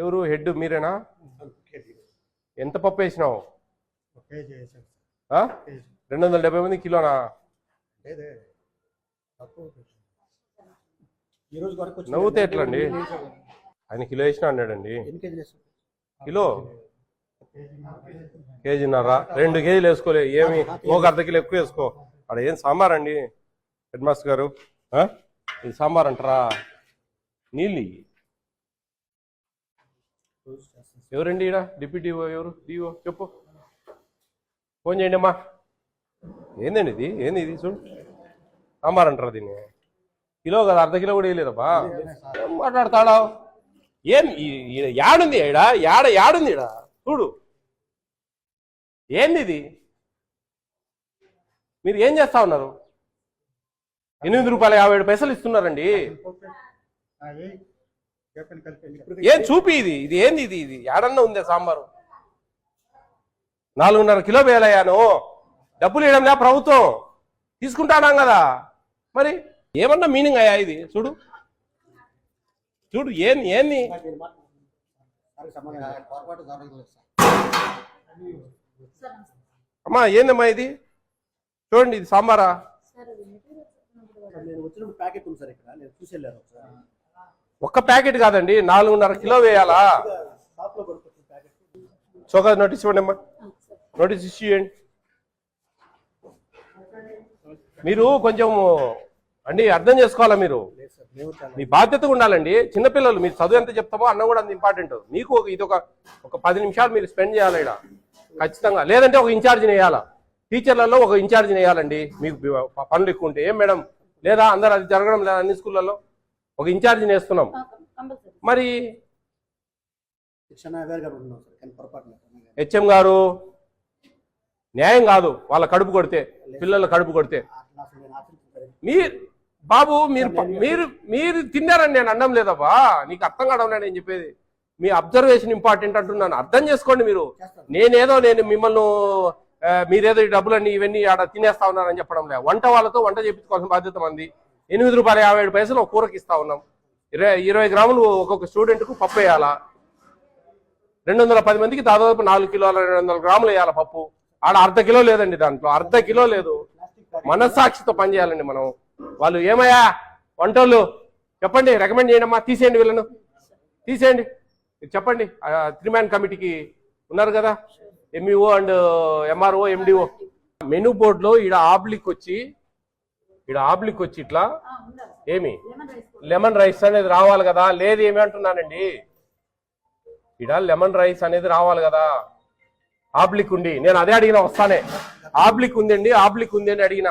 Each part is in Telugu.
ఎవరు? హెడ్ మీరేనా? ఎంత పప్పు వేసినావు? రెండు వందల డెబ్బై మంది కిలోనా. నవ్వుతే ఎట్లా అండి ఆయన కిలో వేసినా అన్నాడండి? కిలో. కేజీన్నర. రెండు కేజీలు వేసుకోలే. ఏమి? ఒక అర్ధ కిలో ఎక్కువ వేసుకో. అక్కడ ఏం సాంబార్ అండి? హెడ్ మాస్టర్ గారు? ఇది సాంబార్ అంటారా? నీళ్ళు ఇయ్యి. రోజు చేస్తాను సార్. ఎవరండి ఈడ? డిప్యూటీ ఎవరు? డిఓ చెప్పు. ఫోన్ చేయండి అమ్మా ఏందండి ఇది? ఏంది ఇది? చూడు. సాంబార్ దీన్ని? కిలో కదా అర్ధ కిలో కూడా వేయలేదబ్బా. ఏం మాట్లాడతాడా? ఏం ఈ- ఈడ యాడుంది ఈడ? యాడ యాడుంది ఈడ? చూడు. ఏంది ఇది? మీరు ఏం చేస్తా ఉన్నారు? ఎనిమిది రూపాయల యాభై ఏడు పైసలు ఇస్తున్నారండి. ఏం చూపి ఇది? ఇది ఏంది ఇది? ఇది ఏడన్నా ఉందే సాంబారు? నాలుగున్నర కిలో వేలయ్యాను డబ్బులు ఇవ్వడంలే ప్రభుత్వం. తీసుకుంటానాం కదా. మరి ఏమన్నా మీనింగ్ అయ్యా ఇది? చూడు. చూడు ఏంది ఏంది? అమ్మా ఏందమ్మా ఇది? చూడండి ఇది సాంబారా? సార్, నేను వచ్చినప్పుడు ప్యాకెట్ ఉంది సార్ ఇక్కడ. నేను చూసి వెళ్ళాను ఒక్క ప్యాకెట్ కాదండి నాలుగున్నర కిలో వేయాలా? షాప్ చోకా నోటీస్ ఇవ్వండి అమ్మా. నోటీస్ ఇష్యూ చేయండి. మీరు కొంచెం అండి అర్థం చేసుకోవాలా మీరు? మీ బాధ్యతగా ఉండాలండి. చిన్నపిల్లలు మీరు చదువు ఎంత చెప్తామో అన్న కూడా అంత ఇంపార్టెంట్ మీకు ఒక- ఇది ఒక ఒక పది నిమిషాలు మీరు స్పెండ్ చేయాలి ఇక్కడ? ఖచ్చితంగా. లేదంటే ఒక ఇన్ఛార్జిని వేయాలా? టీచర్లలో ఒక ఇన్ఛార్జిని వేయాలండి. మీకు పనులు ఎక్కువ ఉంటే. ఏం మేడం? లేదా అందరు అది జరగడం లేదా అన్ని స్కూళ్ళల్లో ఒక ఇన్ఛార్జిని వేస్తున్నాం కంపల్సరీ. మరి శిక్షణ వేరు గారు ఉంటున్నాం సార్ కానీ పొరపాటు హెచ్ఎం గారు న్యాయం కాదు వాళ్ళ కడుపు కొడితే పిల్లల కడుపు కొడితే. మీరు బాబు మీరు మీరు మీరు తిన్నారని నేను అనడం లేదబ్బా నీకు అర్థం కావడం నేను చెప్పేది. మీ అబ్జర్వేషన్ ఇంపార్టెంట్ అంటున్నాను అర్థం చేసుకోండి మీరు. నేనేదో నేను మిమ్మల్ని మీరేదో ఈ డబ్బులన్నీ ఇవన్నీ ఆడ తినేస్తా ఉన్నారని చెప్పడం లేదు. వంట వాళ్ళతో వంట చేయించుకోవాల్సిన బాధ్యత మంది. ఎనిమిది రూపాయల యాభై ఏడు పైసలు ఒక కూరకి ఇస్తా ఉన్నాం. ఇరవై ఇరవై గ్రాములు ఒక్కొక్క స్టూడెంట్కు పప్పు వేయాలా? రెండు వందల పది మందికి దాదాపు నాలుగు కిలోల రెండు వందల గ్రాములు వేయాలి పప్పు? ఆడ అర్ధ కిలో లేదండి దాంట్లో అర్ధ కిలో లేదు. మనస్సాక్షితో పనిచేయాలండి మనం. వాళ్ళు ఏమయ్యా వంటోళ్ళు చెప్పండి రికమెండ్ చేయండి అమ్మా తీసేయండి వీళ్ళను. తీసేయండి. చెప్పండి త్రీ మ్యాన్ కమిటీకి ఉన్నారు కదా? MEO and MRO MDO menu బోర్డులో ఈడ ఆబ్లిక్ వచ్చి ఈడ ఆబ్లిక్ వచ్చి ఇట్లా ఏమి? లెమన్ రైస్ అనేది రావాలి కదా? లేదు ఏమి అంటున్నానండి? ఈడ లెమన్ రైస్ అనేది రావాలి కదా? ఆబ్లిక్ ఉంది నేను అదే అడిగిన వస్తానే. ఆబ్లిక్ ఉందండి ఆబ్లిక్ ఉంది అని అడిగిన.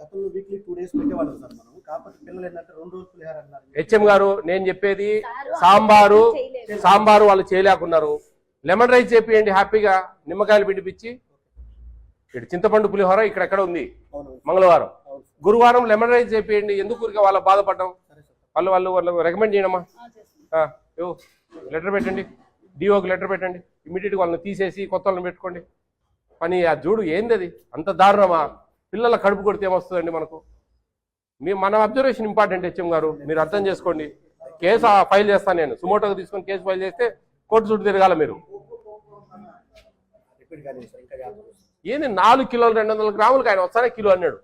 గతంలో వీక్లీ టూ డేస్ పెట్టేవాళ్ళం సార్ మనం. కాకపోతే పిల్లలు ఏంటంటే రెండు రోజులు పులిహార అన్నారు. హెచ్ఎం గారు నేను చెప్పేది సాంబారు సాంబారు వాళ్ళు చేయలేకున్నారు. లెమన్ రైస్ చేపియండి హ్యాపీగా. నిమ్మకాయలు పిండిపించి. ఇక్కడ చింతపండు పులిహోర ఇక్కడ ఎక్కడ ఉంది? అవును. మంగళవారం. గురువారం లెమన్ రైస్ చేపియండి. ఎందుకు ఊరికే వాళ్ళ బాధపడ్డాం? వాళ్ళు వాళ్ళు వాళ్ళు రికమెండ్ చేయడమ్మా లెటర్ పెట్టండి. డిఓకి లెటర్ పెట్టండి. ఇమీడియట్గా వాళ్ళని తీసేసి కొత్త వాళ్ళని పెట్టుకోండి. పని ఆ చూడు ఏంది అది అంత దారుణమా? పిల్లల కడుపు కొడితే ఏమొస్తుందండి మనకు? మీ మన అబ్జర్వేషన్ ఇంపార్టెంట్ హెచ్ఎం గారు. మీరు అర్థం చేసుకోండి. కేసు ఆ ఫైల్ చేస్తాను నేను. సుమోటోకి తీసుకొని కేసు ఫైల్ చేస్తే కోర్టు చుట్టూ తిరగాల మీరు. ఏంది నాలుగు కిలోలు రెండు వందల గ్రాములకు ఆయన వస్తానే కిలో అన్నాడు.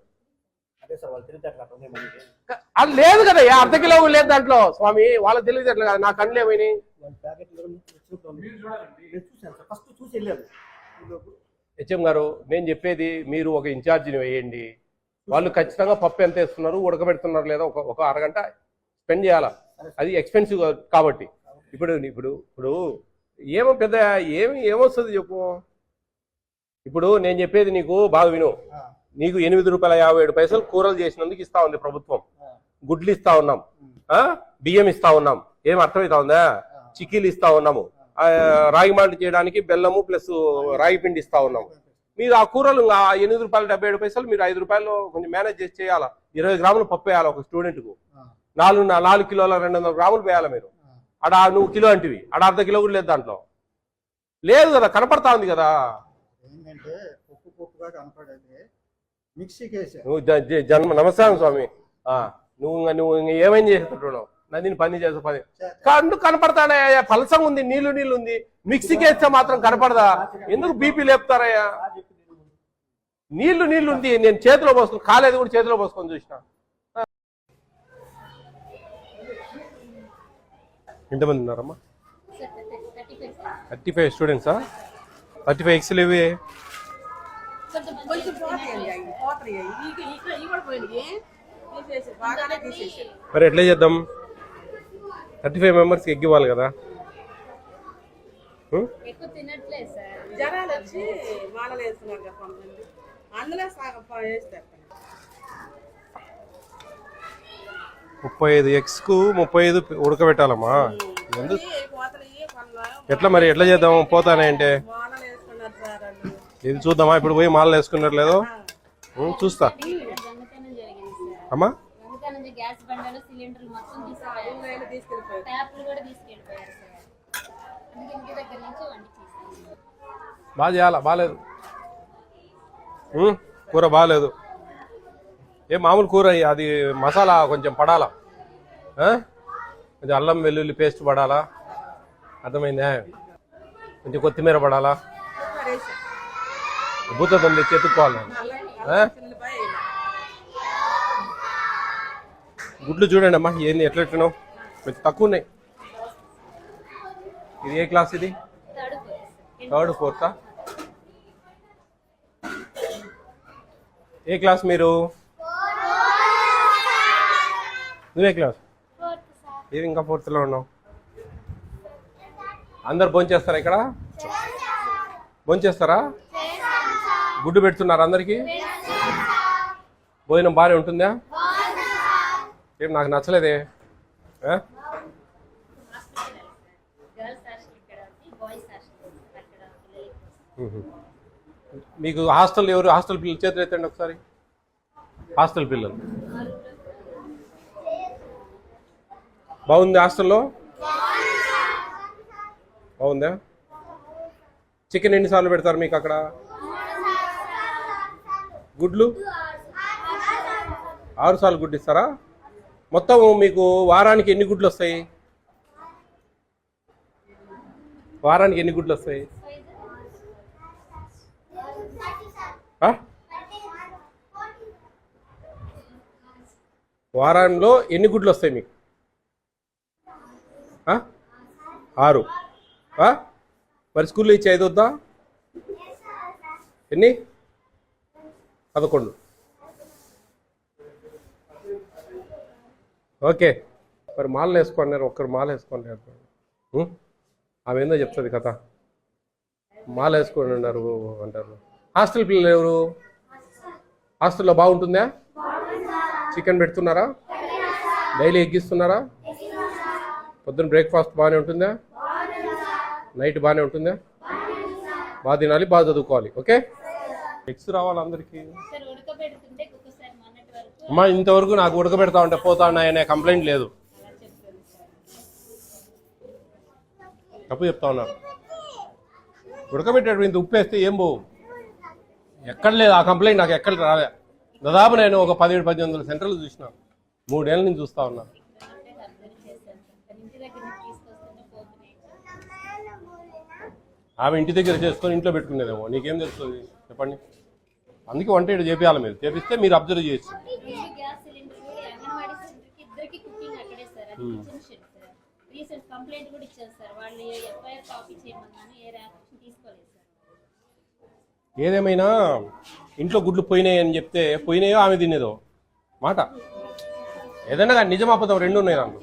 అదే లేదు కదా అర్ధ కిలో లేదు దాంట్లో. స్వామి వాళ్ళకి తెలియదు కాదు నా కళ్ళు ఏమైనాయి? ఈలోపు హెచ్ఎం గారు నేను చెప్పేది మీరు ఒక ఇన్ఛార్జిని వేయండి. వాళ్ళు ఖచ్చితంగా పప్పు ఎంత వేస్తున్నారు ఉడకబెడుతున్నారు లేదా ఒక ఒక అరగంట స్పెండ్ చేయాలా? అది ఎక్స్పెన్సివ్ కాబట్టి. ఇప్పుడు ఇప్పుడు ఇప్పుడు ఏమో పెద్ద ఏమి ఏమొస్తుంది చెప్పు? ఇప్పుడు నేను చెప్పేది నీకు బాగా విను. నీకు ఎనిమిది రూపాయల యాభై ఏడు పైసలు కూరలు చేసినందుకు ఇస్తా ఉంది ప్రభుత్వం. గుడ్లు ఇస్తా ఉన్నాం. ఆ? బియ్యం ఇస్తా ఉన్నాం. ఏం అర్థమవుతా ఉందా? చిక్కీలు ఇస్తా ఉన్నాము. రాగి మాల్ట్ చేయడానికి బెల్లము ప్లస్ రాగి పిండి ఇస్తా ఉన్నాము మీరు ఆ కూరలు ఆ ఎనిమిది రూపాయలు డెబ్బై ఏడు పైసలు మీరు ఐదు రూపాయలు కొంచెం మేనేజ్ చేసి చేయాలా? ఇరవై గ్రాములు పప్పు వేయాలి ఒక స్టూడెంట్కు నాలుగు నాలుగు కిలోల రెండు వందల గ్రాములు వేయాలి మీరు. అడ నువ్వు కిలో అంటివి. అడ అర్ధ కిలో కూడా లేదు దాంట్లో. లేదు కదా కనపడతా ఉంది కదా. నువ్వు జన్మ నమస్కారం స్వామి. నువ్వు ఇంక- నువ్వు ఇంక ఏమేం చేసేటట్టున్నావు? నందిని పని చేసే పని. కన్ను కనపడతానే పలసంగా ఉంది నీళ్ళు నీళ్ళు ఉంది. మిక్సీకి వేస్తే మాత్రం కనపడదా? ఎందుకు బీపీ లేపుతారయ్యా? నీళ్ళు నీళ్ళు ఉంది. నేను చేతిలో పోసుకుని కాలేదు కూడా చేతిలో పోసుకొని చూసిన. ఎంతమంది ఉన్నారమ్మా? థర్టీ ఫైవ్ స్టూడెంట్సా? థర్టీ ఫైవ్ ఎక్స్లు ఇవి కొంచెం పోతాయి అవి పోతాయి అవి ఈ ఇక్కడ ఈ కూడా పోయినాయి తీసేసి బాగానే తీసేసి మరి ఎట్లా చేద్దాం? థర్టీ ఫైవ్ మెంబర్స్కి ఎగ్ ఇవ్వాలి కదా. ముప్పై ఐదు ఎగ్స్కు ముప్పై ఐదు ఉడకబెట్టాలమ్మా. ఎందుకు? ఎట్లా మరి ఎట్లా చేద్దాం? పోతానే అంటే? ఇది చూద్దామా? ఇప్పుడు పోయి మాలలు వేసుకున్నారు లేదో? ఉం, చూస్తా. అమ్మా? దొంగతనం జరిగి గ్యాస్ బండలు సిలిండర్లు మొత్తం తీసుకుపోయారు వీళ్ళు తీసుకెళ్ళిపోయారు ట్యాప్లు కూడా తీసుకెళ్ళిపోయారు సార్ అందుకే ఇంటి దగ్గర నుంచి వండి తీసుకెళ్ళారు బాగా చేయాలా? బాగాలేదు. కూర బాగాలేదు. ఏ మామూలు కూర అయ్యి, అది మసాలా కొంచెం పడాలా? కొంచెం అల్లం వెల్లుల్లి పేస్ట్ పడాలా? అర్థమైందా? కొంచెం కొత్తిమీర పడాలా? భూతం తెచ్చి ఎత్తుక్కోవాలి? ఉల్లిపాయ గుడ్లు చూడండి అమ్మా ఏంది ఎట్లా ఎట్లనో కొంచెం తక్కువ ఉన్నాయి. ఇది ఏ క్లాస్ ఇది? థర్డ్ ఫోర్త్ ఫోర్తా ఏ క్లాస్ మీరు? నువ్వే క్లాస్? ఏది ఇంకా ఫోర్త్లో ఉన్నావు? అందరు భోంచేస్తారా ఇక్కడ? భోంచేస్తారా? గుడ్డు పెడుతున్నారా అందరికీ? భోజనం బాగానే ఉంటుందా? ఏం నాకు నచ్చలేదే. మీకు హాస్టల్ ఎవరు హాస్టల్ పిల్లలు చేతులు ఎత్తండి ఒకసారి. హాస్టల్ పిల్లలు. బాగుంది హాస్టల్లో? బాగుందా? చికెన్ ఎన్నిసార్లు పెడతారు మీకు అక్కడ? గుడ్లు? ఆరు సార్లు గుడ్డు ఇస్తారా మొత్తం మీకు వారానికి ఎన్ని గుడ్లు వస్తాయి? వారానికి ఎన్ని గుడ్లు వస్తాయి? వారంలో ఎన్ని గుడ్లు వస్తాయి మీకు? ఆరు. మరి స్కూల్లో ఇచ్చి ఐదు వద్దా? ఎన్ని? పదకొండు. ఓకే. మరి మాలలు వేసుకోండి ఒక్కరు మాల వేసుకోండి ఆమె ఏందో చెప్తుంది కథ. మాల వేసుకొని అన్నారు అంటారు. హాస్టల్ పిల్లలు ఎవరు? హాస్టల్లో బాగుంటుందా? చికెన్ పెడుతున్నారా? డైలీ ఎగ్గిస్తున్నారా పొద్దున్న బ్రేక్ఫాస్ట్ బాగానే ఉంటుందా? నైట్ బాగానే ఉంటుందా? బాగా తినాలి బాగా చదువుకోవాలి ఓకే? ఎగ్స్ రావాలి అందరికీ. అమ్మా ఇంతవరకు నాకు ఉడకబెడతా ఉంటే పోతా అనే కంప్లైంట్ లేదు. తప్పు చెప్తా ఉన్నారు. ఉడకబెట్టేటప్పుడు ఇంత ఉప్పు వేస్తే ఏం పోవు? ఎక్కడ లేదు ఆ కంప్లైంట్ నాకు ఎక్కడ రాలే. దాదాపు నేను ఒక పదిహేడు పద్దెనిమిది వందల సెంటర్లు చూసిన. మూడేళ్ళ నుంచి చూస్తా ఉన్నా. ఆమె ఇంటి దగ్గర చేసుకొని ఇంట్లో పెట్టుకునేదేమో. నీకేం తెలుస్తుంది చెప్పండి. అందుకే వంట ఇటు చేపియాలి మీరు. చేపిస్తే మీరు అబ్జర్వ్ చేయొచ్చు. సార్. ఏదేమైనా ఇంట్లో గుడ్లు పోయినాయి అని చెప్తే పోయినాయో ఆమె తినేదో? మాట. ఏదైనా కానీ నిజం అబద్ధం రెండు ఉన్నాయి నాకు